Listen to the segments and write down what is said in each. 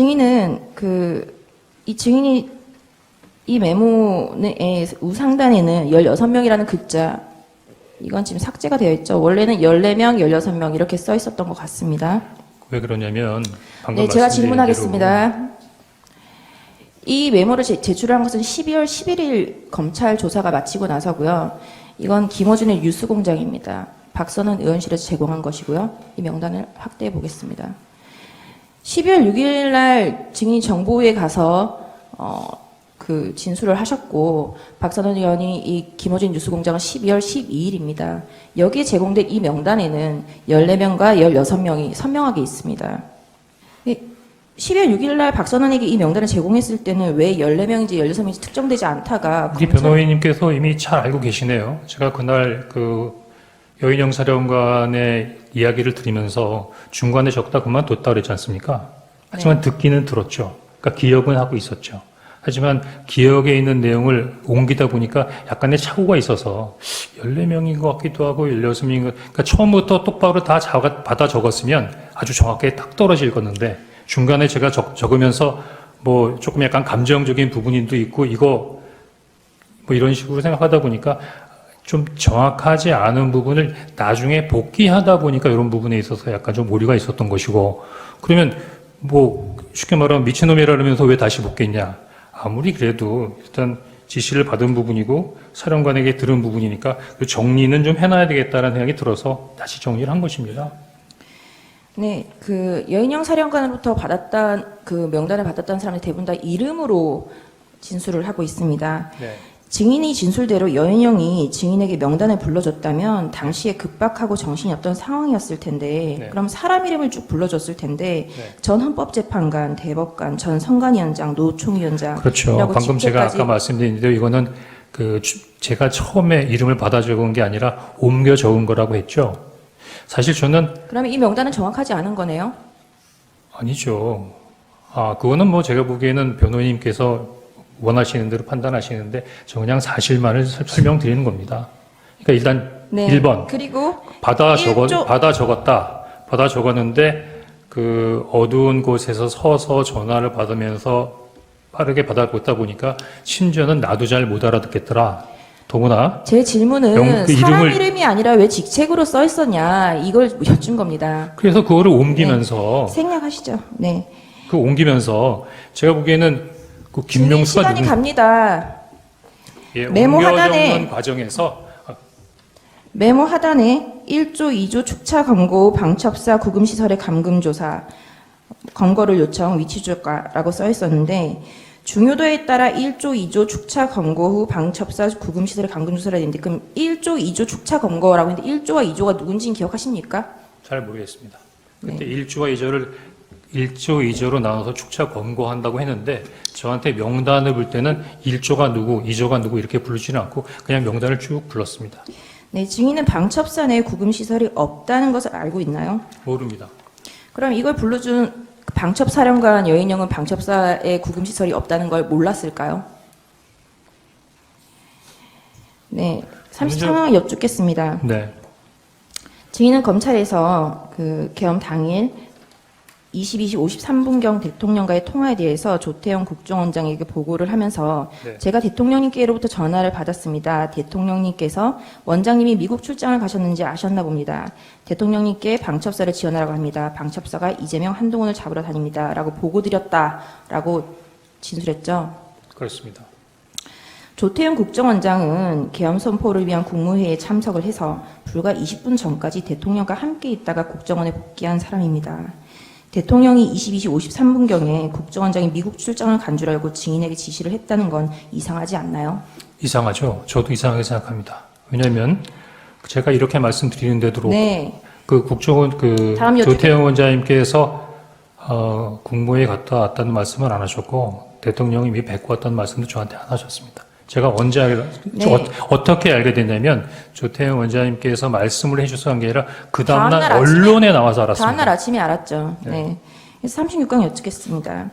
증인은 그 이 증인이 이 메모의 우상단에는 16명이라는 글자 이건 지금 삭제가 되어 있죠. 원래는 14명, 16명 이렇게 써 있었던 것 같습니다. 왜 그러냐면 방금 네, 제가 질문하겠습니다. 이 메모를 제- 제출한 것은 12월 11일 검찰 조사가 마치고 나서고요. 이건 김어준의 뉴스 공장입니다. 박선은 의원실에서 제공한 것이고요. 이 명단을 확대해 보겠습니다. 12월 6일 날 증인 정보부에 가서 어, 그 진술을 하셨고 박선원 의원이 이 김어준 뉴스공장은 12월 12일입니다. 여기에 제공된 이 명단에는 14명과 16명이 선명하게 있습니다. 이 12월 6일 날 박선원에게 이 명단을 제공했을 때는 왜 14명인지 16명인지 특정되지 않다가 우리 검찰- 변호인님께서 이미 잘 알고 계시네요. 제가 그날 그 여인영 사령관의 이야기를 들으면서 중간에 적다 그만뒀다 그랬지 않습니까? 하지만 듣기는 들었죠. 그러니까 기억은 하고 있었죠. 하지만 기억에 있는 내용을 옮기다 보니까 약간의 착오가 있어서 14명인 것 같기도 하고 16명인 것 그러니까 처음부터 똑바로 다 자- 받아 적었으면 아주 정확하게 딱 떨어질 건데 중간에 제가 적, 적으면서 뭐 조금 약간 감정적인 부분도 있고 이거 뭐 이런 식으로 생각하다 보니까 좀 정확하지 않은 부분을 나중에 복귀하다 보니까 이런 부분에 있어서 약간 좀 오류가 있었던 것이고 그러면 뭐 쉽게 말하면 미친놈이라 그러면서 왜 다시 복귀했냐 아무리 그래도 일단 지시를 받은 부분이고 사령관에게 들은 부분이니까 그 정리는 좀 해놔야 되겠다는 생각이 들어서 다시 정리를 한 것입니다. 네, 그 여인영 사령관으로부터 받았던 그 명단을 받았던 사람들 대부분 다 이름으로 진술을 하고 있습니다. 네. 증인이 진술대로 여인영이 증인에게 명단을 불러줬다면 당시에 급박하고 정신이 없던 상황이었을 텐데 네. 그럼 사람 이름을 쭉 불러줬을 텐데 네. 전 헌법재판관, 대법관, 전 선관위원장, 노총위원장 그렇죠. 방금 제가 아까 말씀드렸는데 이거는 그 주- 제가 처음에 이름을 받아 적은 게 아니라 옮겨 적은 거라고 했죠. 사실 저는 그러면 이 명단은 정확하지 않은 거네요. 아니죠. 아, 그거는 뭐 제가 보기에는 변호인님께서 원하시는 대로 판단하시는데 저 그냥 사실만을 설- 설명드리는 겁니다. 그러니까 일단 네. 1번 그리고 받아 적었 받아 적었다. 받아 적었는데 그 어두운 곳에서 서서 전화를 받으면서 빠르게 받아 걷다 보니까 심지어는 나도 잘 못 알아듣겠더라. 더구나 제 질문은 영- 그 사람 이름을- 이름이 아니라 왜 직책으로 써 있었냐 이걸 여쭌 겁니다. 그래서 그거를 옮기면서 생략하시죠. 네. 그 옮기면서 제가 보기에는 그 증인 김명수가 시간이 갑니다. 예, 메모 하단에 과정에서 메모 하단에 1조 2조 축차 후 방첩사 구금 시설의 감금 조사 검거를 요청 위치조과라고 써 있었는데 중요도에 따라 1조 2조 축차 검거 후 방첩사 구금 시설의 감금 조사를 했는데 그럼 1조 2조 축차 검거라고 했는데 1조와 2조가 누군지는 기억하십니까? 잘 모르겠습니다. 네. 그때 일 1조와 2조를 1조, 2조로 나눠서 축차 권고한다고 했는데 저한테 명단을 볼 때는 1조가 누구, 2조가 누구 이렇게 부르지는 않고 그냥 명단을 쭉 불렀습니다. 네, 증인은 방첩사 내에 구금시설이 없다는 것을 알고 있나요? 모릅니다. 그럼 이걸 불러준 방첩사령관 여인영은 방첩사에 구금시설이 없다는 걸 몰랐을까요? 네, 30 먼저- 상황을 여쭙겠습니다. 네. 증인은 검찰에서 그 계엄 당일 22시 53분경 대통령과의 통화에 대해서 조태영 국정원장에게 보고를 하면서 네. 제가 대통령님께로부터 전화를 받았습니다. 대통령님께서 원장님이 미국 출장을 가셨는지 아셨나 봅니다. 대통령님께 방첩사를 지원하라고 합니다. 방첩사가 이재명 한동훈을 잡으러 다닙니다. 라고 보고 드렸다라고 진술했죠. 그렇습니다. 조태영 국정원장은 계엄 선포를 위한 국무회의에 참석을 해서 불과 20분 전까지 대통령과 함께 있다가 국정원에 복귀한 사람입니다. 대통령이 22시 53분경에 국정원장이 미국 출장을 간 줄 알고 증인에게 지시를 했다는 건 이상하지 않나요? 이상하죠? 저도 이상하게 생각합니다. 왜냐하면 제가 이렇게 말씀드리는데도 네. 그 국정원 그 조태영 원장님께서 어, 국무회에 갔다 왔다는 말씀을 안 하셨고 대통령이 이미 뵙고 왔다는 말씀도 저한테 안 하셨습니다. 제가 언제 알, 네. 어, 떻게 알게 됐냐면 조태영 원장님께서 말씀을 해주셔서 한게 아니라 그 다음날 언론에 나와서 알았습니다. 다음날 아침에 알았죠. 네. 그래서 36강 여쭙겠습니다.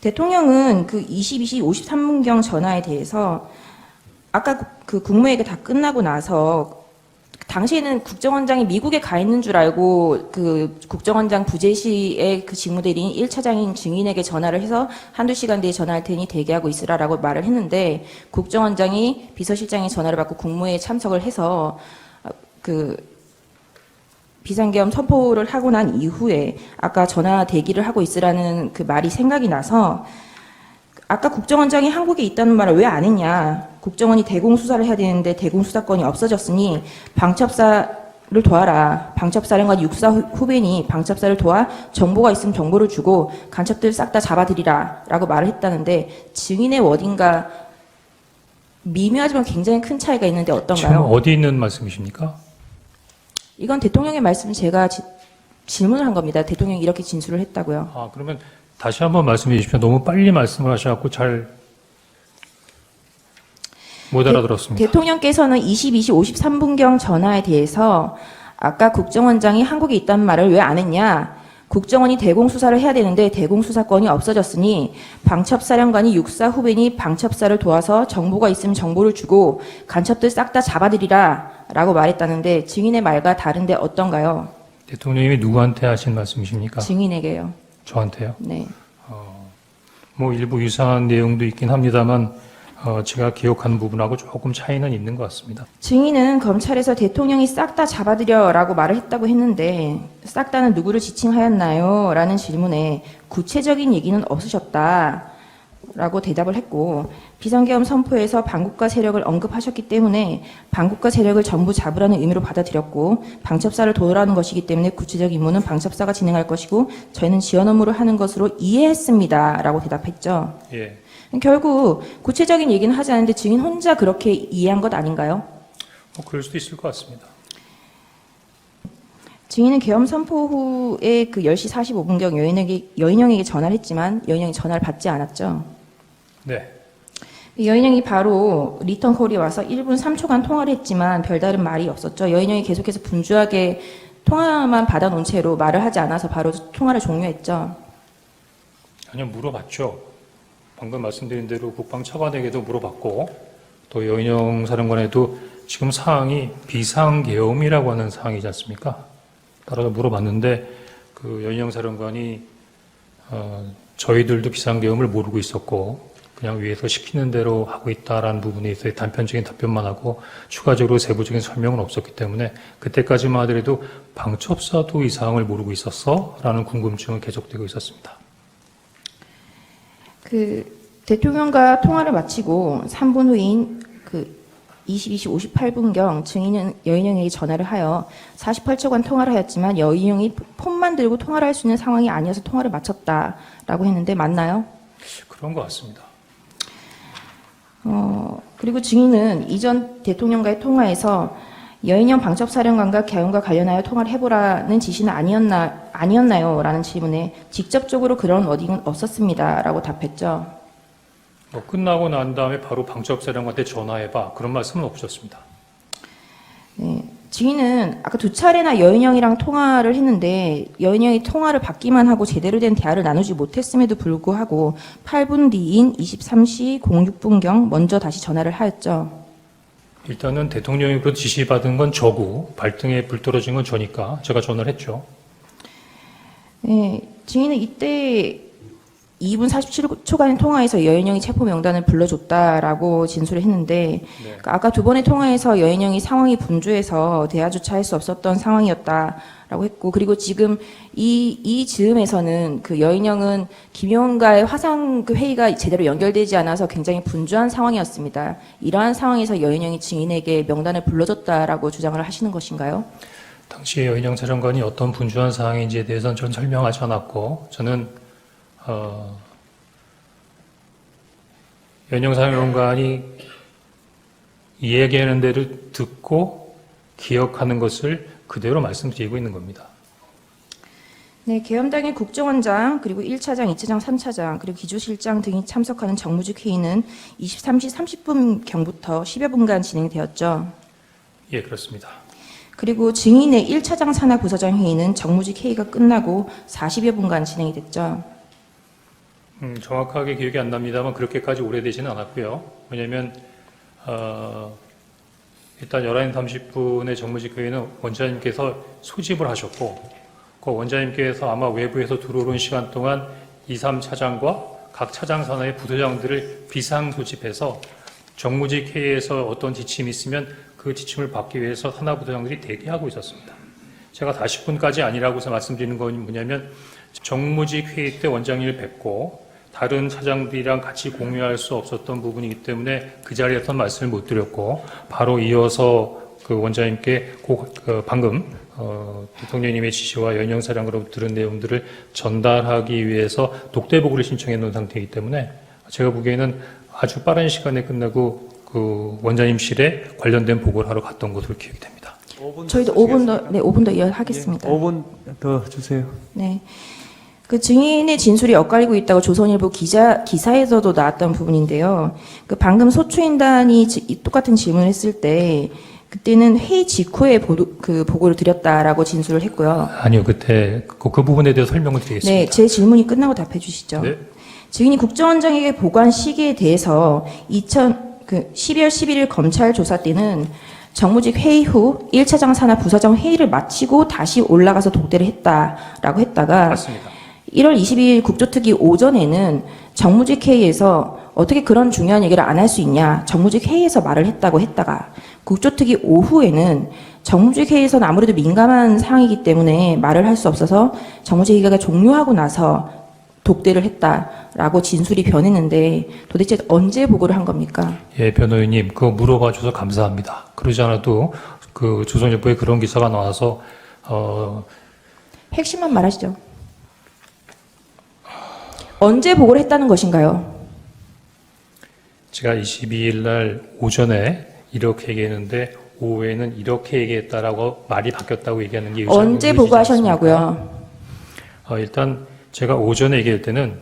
대통령은 그 22시 53분경 전화에 대해서 아까 그 국무회의가 다 끝나고 나서 당시에는 국정원장이 미국에 가 있는 줄 알고 그 국정원장 부재시의 그 직무대리인 1차장인 증인에게 전화를 해서 한두 시간 뒤에 전화할 테니 대기하고 있으라라고 말을 했는데 국정원장이 비서실장의 전화를 받고 국무회에 참석을 해서 어, 그 비상계엄 선포를 하고 난 이후에 아까 전화 대기를 하고 있으라는 그 말이 생각이 나서 아까 국정원장이 한국에 있다는 말을 왜 안 했냐. 국정원이 대공 수사를 해야 되는데 대공 수사권이 없어졌으니 방첩사를 도와라. 방첩사령관 육사 후- 후배니 방첩사를 도와 정보가 있으면 정보를 주고 간첩들 싹 다 잡아들이라. 라고 말을 했다는데 증인의 워딩과 미묘하지만 굉장히 큰 차이가 있는데 지금 어떤가요? 어디 있는 말씀이십니까? 이건 대통령의 말씀 제가 지- 질문을 한 겁니다. 대통령이 이렇게 진술을 했다고요. 아, 그러면 다시 한번 말씀해 주십시오. 너무 빨리 말씀을 하셔갖고 잘 못 알아들었습니다. 대통령께서는 22시 53분경 전화에 대해서 아까 국정원장이 한국에 있다는 말을 왜 안 했냐? 국정원이 대공수사를 해야 되는데 대공수사권이 없어졌으니 방첩사령관이 육사 후배니 방첩사를 도와서 정보가 있으면 정보를 주고 간첩들 싹 다 잡아들이라 라고 말했다는데 증인의 말과 다른데 어떤가요? 대통령님이 누구한테 하신 말씀이십니까? 증인에게요. 저한테요. 네. 뭐 일부 유사한 내용도 있긴 합니다만 어, 제가 기억하는 부분하고 조금 차이는 있는 것 같습니다. 증인은 검찰에서 대통령이 싹 다 잡아들여라고 말을 했다고 했는데 싹 다는 누구를 지칭하였나요? 라는 질문에 구체적인 얘기는 없으셨다. 라고 대답을 했고 비상계엄 선포에서 반국가 세력을 언급하셨기 때문에 반국가 세력을 전부 잡으라는 의미로 받아들였고 방첩사를 도우라는 것이기 때문에 구체적 임무는 방첩사가 진행할 것이고 저희는 지원 업무를 하는 것으로 이해했습니다. 라고 대답했죠. 예. 결국 구체적인 얘기는 하지 않는데 증인 혼자 그렇게 이해한 것 아닌가요? 뭐 그럴 수도 있을 것 같습니다. 증인은 계엄 선포 후에 그 10시 45분경 여인에게, 여인영에게 전화를 했지만 여인영이 전화를 받지 않았죠. 네. 여인영이 바로 리턴 콜이 와서 1분 3초간 통화를 했지만 별다른 말이 없었죠. 여인영이 계속해서 분주하게 통화만 받아놓은 채로 말을 하지 않아서 바로 통화를 종료했죠. 아니요, 물어봤죠. 방금 말씀드린 대로 국방 차관에게도 물어봤고, 또 여인영 사령관에도 지금 상황이 비상계엄이라고 하는 상황이지 않습니까? 따라서 물어봤는데, 그 여인영 사령관이, 어, 저희들도 비상계엄을 모르고 있었고, 그냥 위에서 시키는 대로 하고 있다라는 부분에 있어서 단편적인 답변만 하고, 추가적으로 세부적인 설명은 없었기 때문에, 그때까지만 하더라도 방첩사도 이 상황을 모르고 있었어? 라는 궁금증은 계속되고 있었습니다. 그 대통령과 통화를 마치고 3분 후인 그 22시 58분경 증인은 여인영에게 전화를 하여 48초간 통화를 하였지만 여인영이 폰만 들고 통화를 할 수 있는 상황이 아니어서 통화를 마쳤다라고 했는데 맞나요? 그런 것 같습니다. 어, 그리고 증인은 이전 대통령과의 통화에서 여인영 방첩 사령관과 개헌과 관련하여 통화를 해보라는 지시는 아니었나, 아니었나요? 라는 질문에 직접적으로 그런 워딩은 없었습니다. 라고 답했죠. 뭐 끝나고 난 다음에 바로 방첩 사령관한테 전화해봐. 그런 말씀은 없으셨습니다. 네. 증인은 아까 두 차례나 여인영이랑 통화를 했는데 여인영이 통화를 받기만 하고 제대로 된 대화를 나누지 못했음에도 불구하고 8분 뒤인 23시 06분경 먼저 다시 전화를 하였죠. 일단은 대통령이 그 지시받은 건 저고 발등에 불 떨어진 건 저니까 제가 전화를 했죠. 네, 증인은 이때 2분 47초간의 통화에서 여인영이 체포 명단을 불러줬다라고 진술을 했는데 네. 그러니까 아까 두 번의 통화에서 여인영이 상황이 분주해서 대화조차 할 수 없었던 상황이었다라고 했고 그리고 지금 이, 이 즈음에서는 그 여인영은 김용과의 화상 그 회의가 제대로 연결되지 않아서 굉장히 분주한 상황이었습니다. 이러한 상황에서 여인영이 증인에게 명단을 불러줬다라고 주장을 하시는 것인가요? 당시 여인영 사령관이 어떤 분주한 상황인지에 대해서는 전 설명하지 않았고 저는 어, 여인영 사령관이 이야기하는 대로 듣고 기억하는 것을 그대로 말씀드리고 있는 겁니다. 네, 계엄당의 국정원장, 그리고 1차장, 2차장, 3차장, 그리고 기조실장 등이 참석하는 정무직 회의는 23시 30분경부터 10여 분간 진행되었죠. 예, 그렇습니다. 그리고 증인의 1차장 산하 부서장 회의는 정무직 회의가 끝나고 40여 분간 진행이 됐죠. 음, 정확하게 기억이 안 납니다만 그렇게까지 오래되지는 않았고요. 왜냐하면 어, 일단 11시 30분에 정무직 회의는 원장님께서 소집을 하셨고 그 원장님께서 아마 외부에서 들어오는 시간 동안 2, 3차장과 각 차장 산하의 부서장들을 비상 소집해서 정무직 회의에서 어떤 지침이 있으면 그 지침을 받기 위해서 산하 부서장들이 대기하고 있었습니다. 제가 40분까지 아니라고 해서 말씀드리는 건 뭐냐면 정무직 회의 때 원장님을 뵙고 다른 차장들이랑 같이 공유할 수 없었던 부분이기 때문에 그 자리에서 말씀을 못 드렸고 바로 이어서 그 원장님께 고- 그 방금 어, 대통령님의 지시와 연영 사령으로 들은 내용들을 전달하기 위해서 독대 보고를 신청해 놓은 상태이기 때문에 제가 보기에는 아주 빠른 시간에 끝나고 그 원장님실에 관련된 보고를 하러 갔던 것으로 기억이 됩니다. 저희도 5분 더, 네, 5분 더 이어하겠습니다. 5분 더 주세요. 네. 그 증인의 진술이 엇갈리고 있다고 조선일보 기자 기사에서도 나왔던 부분인데요. 그 방금 소추인단이 지- 똑같은 질문을 했을 때 그때는 회의 직후에 보도, 그 보고를 드렸다라고 진술을 했고요. 아니요, 그때 그, 그 부분에 대해서 설명을 드리겠습니다. 네, 제 질문이 끝나고 답해 주시죠. 네. 증인이 국정원장에게 보고한 시기에 대해서 2000, 그 12월 11일 검찰 조사 때는 정무직 회의 후 1차장 산하 부서장 회의를 마치고 다시 올라가서 독대를 했다라고 했다가 맞습니다. 1월 22일 국조특위 오전에는 정무직 회의에서 어떻게 그런 중요한 얘기를 안 할 수 있냐 정무직 회의에서 말을 했다고 했다가 국조특위 오후에는 정무직 회의에서는 아무래도 민감한 사항이기 때문에 말을 할 수 없어서 정무직 회의가 종료하고 나서 독대를 했다라고 진술이 변했는데 도대체 언제 보고를 한 겁니까? 예, 변호인님, 그거 물어봐 줘서 감사합니다. 그러지 않아도 그 조선일보에 그런 기사가 나와서 어, 핵심만 말하시죠. 언제 보고를 했다는 것인가요? 제가 22일 날 오전에 이렇게 얘기했는데 오후에는 이렇게 얘기했다라고 말이 바뀌었다고 얘기하는 게 언제 보고하셨냐고요? 어, 일단 제가 오전에 얘기할 때는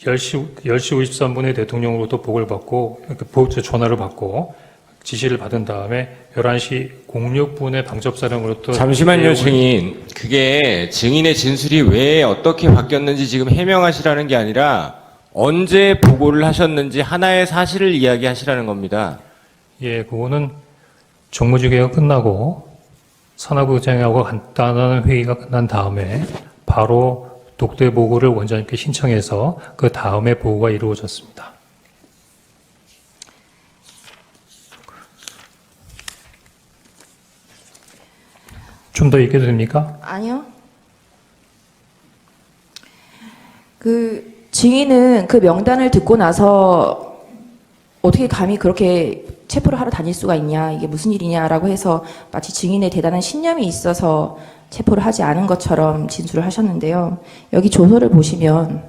10시, 10시 53분에 대통령으로부터 보고를 받고, 그 보- 전화를 받고, 지시를 받은 다음에 11시 06분에 방첩사령으로부터 잠시만요, 증인. 그게 증인의 진술이 왜 어떻게 바뀌었는지 지금 해명하시라는 게 아니라 언제 보고를 하셨는지 하나의 사실을 이야기하시라는 겁니다. 예, 그거는 정무직회가 끝나고 산하부장하고 간단한 회의가 끝난 다음에 바로 독대 보고를 원장님께 신청해서 그 다음에 보고가 이루어졌습니다. 좀 더 얘기해도 됩니까? 아니요. 그 증인은 그 명단을 듣고 나서 어떻게 감히 그렇게 체포를 하러 다닐 수가 있냐, 이게 무슨 일이냐라고 해서 마치 증인의 대단한 신념이 있어서 체포를 하지 않은 것처럼 진술을 하셨는데요. 여기 조서를 보시면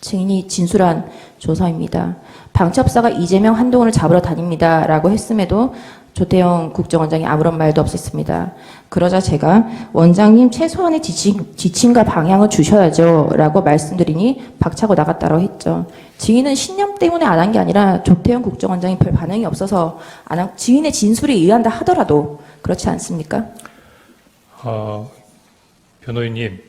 증인이 진술한 조서입니다. 방첩사가 이재명 한동훈을 잡으러 다닙니다라고 했음에도 조태영 국정원장이 아무런 말도 없었습니다. 그러자 제가 원장님 최소한의 지침, 지침과 방향을 주셔야죠 라고 말씀드리니 박차고 나갔다고 했죠. 증인은 신념 때문에 안 한 게 아니라 조태영 국정원장이 별 반응이 없어서 안 한, 증인의 진술에 의한다 하더라도 그렇지 않습니까? 어, 변호인님,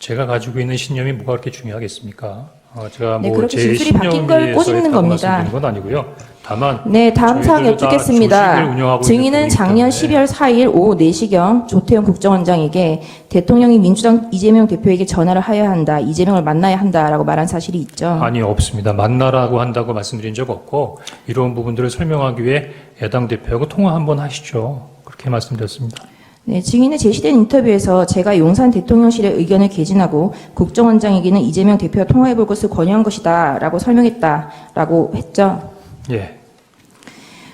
제가 가지고 있는 신념이 뭐가 그렇게 중요하겠습니까? 어, 제가 네, 뭐 그렇게 제 진술이 바뀐 걸 꼬집는 겁니다. 건 아니고요. 다만 네, 다음 사항 여쭙겠습니다. 증인은 작년 부분이기 때문에 12월 4일 오후 4시경 조태영 국정원장에게 대통령이 민주당 이재명 대표에게 전화를 하여야 한다, 이재명을 만나야 한다라고 말한 사실이 있죠. 아니 없습니다. 만나라고 한다고 말씀드린 적 없고 이런 부분들을 설명하기 위해 야당 대표하고 통화 한번 하시죠. 그렇게 말씀드렸습니다. 네, 증인의 제시된 인터뷰에서 제가 용산 대통령실의 의견을 개진하고 국정원장에게는 이재명 대표와 통화해 볼 것을 권유한 것이다 라고 설명했다라고 했죠. 예,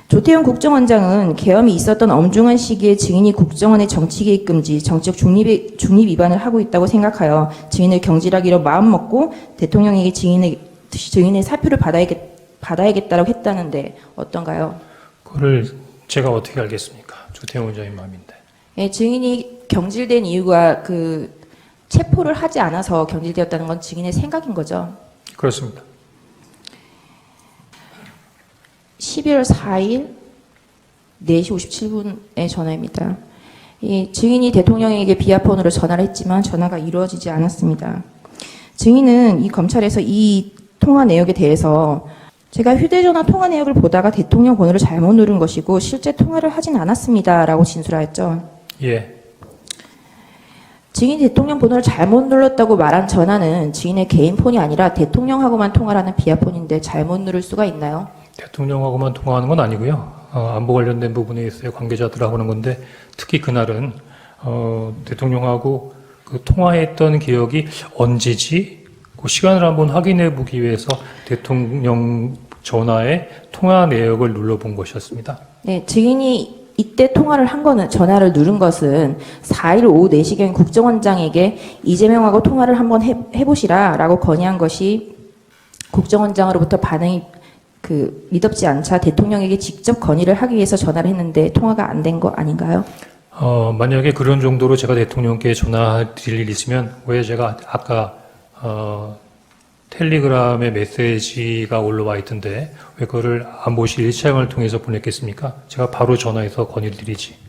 조태용 국정원장은 계엄이 있었던 엄중한 시기에 증인이 국정원의 정치개입 금지, 정치적 중립, 중립 위반을 하고 있다고 생각하여 증인을 경질하기로 마음먹고 대통령에게 증인의, 증인의 사표를 받아야겠, 받아야겠다라고 했다는데 어떤가요? 그거를 제가 어떻게 알겠습니까? 조태영 원장님 마음인데. 예, 증인이 경질된 이유가 그 체포를 하지 않아서 경질되었다는 건 증인의 생각인 거죠. 그렇습니다. 12월 4일 4시 57분의 전화입니다. 이 증인이 대통령에게 비아폰으로 전화를 했지만 전화가 이루어지지 않았습니다. 증인은 이 검찰에서 이 통화 내역에 대해서 제가 휴대전화 통화 내역을 보다가 대통령 번호를 잘못 누른 것이고 실제 통화를 하진 않았습니다라고 진술하였죠. 예. 증인이 대통령 번호를 잘못 눌렀다고 말한 전화는 증인의 개인 폰이 아니라 대통령하고만 통화를 하는 비아폰인데 잘못 누를 수가 있나요? 대통령하고만 통화하는 건 아니고요. 어, 안보 관련된 부분에 있어요. 관계자들하고 하는 건데 특히 그날은 어, 대통령하고 그 통화했던 기억이 언제지? 그 시간을 한번 확인해 보기 위해서 대통령 전화의 통화 내역을 눌러본 것이었습니다. 네, 증인이 이때 통화를 한 거는 전화를 누른 것은 4일 오후 4시경 국정원장에게 이재명하고 통화를 한번 해, 해보시라라고 건의한 것이 국정원장으로부터 반응이 그 미덥지 않자 대통령에게 직접 건의를 하기 위해서 전화를 했는데 통화가 안 된 거 아닌가요? 어, 만약에 그런 정도로 제가 대통령께 전화 드릴 일 있으면 왜 제가 아까 어, 텔레그램에 메시지가 올라와 있던데 왜 그거를 안보실 일차형을 통해서 보냈겠습니까? 제가 바로 전화해서 건의를 드리지.